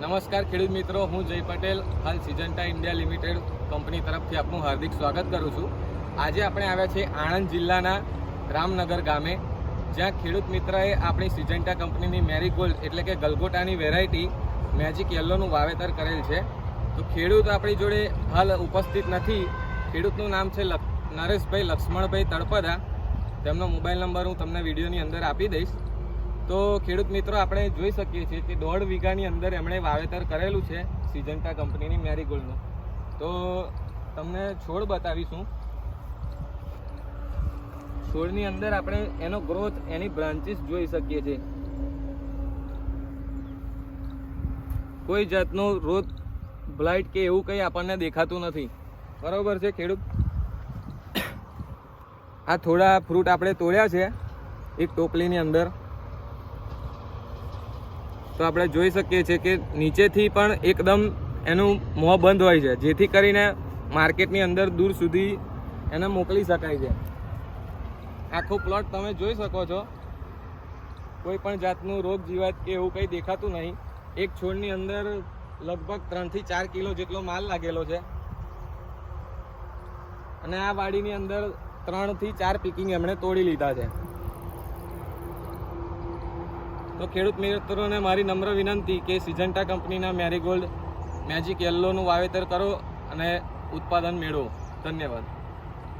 નમસ્કાર, ખેડૂત મિત્રો. હું જય પટેલ, હાલ સિજન્ટા ઇન્ડિયા લિમિટેડ કંપની તરફથી આપનું હાર્દિક સ્વાગત કરું છું. આજે આપણે આવ્યા છીએ આણંદ જિલ્લાના રામનગર ગામે, જ્યાં ખેડૂત મિત્રએ આપણી સિજન્ટા કંપનીની મેરીગોલ્ડ એટલે કે ગલગોટાની વેરાયટી મેજિક યલોનું વાવેતર કરેલ છે. તો ખેડૂત આપણી જોડે હાલ ઉપસ્થિત નથી. ખેડૂતનું નામ છે નરેશભાઈ લક્ષ્મણભાઈ તળપદા. તેમનો મોબાઈલ નંબર હું તમને વિડીયોની અંદર આપી દઈશ. તો ખેડૂત મિત્રો, આપણે જોઈ શકીએ છીએ કે દોઢ વીઘાની અંદર એમણે વાવેતર કરેલું છે સિજન્ટા કંપનીની મેરીગોલ્ડનું. તો તમને છોડ બતાવીશું. છોડની અંદર આપણે એનો ગ્રોથ, એની બ્રાન્ચીસ જોઈ શકીએ છીએ. કોઈ જાતનો રોગ બ્લાઇટ કે એવું કંઈ આપણને દેખાતું નથી. બરાબર છે ખેડૂત? આ થોડા ફ્રૂટ આપણે તોડ્યા છે એક ટોપલીની અંદર. તો આપણે જોઈ શકીએ છીએ કે નીચેથી પણ એકદમ એનું મોં બંધ હોય છે, જેથી કરીને માર્કેટની અંદર દૂર સુધી એને મોકલી શકાય છે. આખો પ્લોટ તમે જોઈ શકો છો. કોઈ પણ જાતનું રોગ, જીવાત કે એવું કંઈ દેખાતું નહીં. એક છોડની અંદર લગભગ ત્રણથી ચાર કિલો જેટલો માલ લાગેલો છે. અને આ વાડીની અંદર ત્રણથી ચાર પીકિંગ એમણે તોડી લીધા છે. તો ખેડૂત મિત્રોને મારી નમ્ર વિનંતી કે સિજન્ટા કંપનીના મેરીગોલ્ડ, મેજિક યલ્લોનું વાવેતર કરો અને ઉત્પાદન મેળવો. ધન્યવાદ.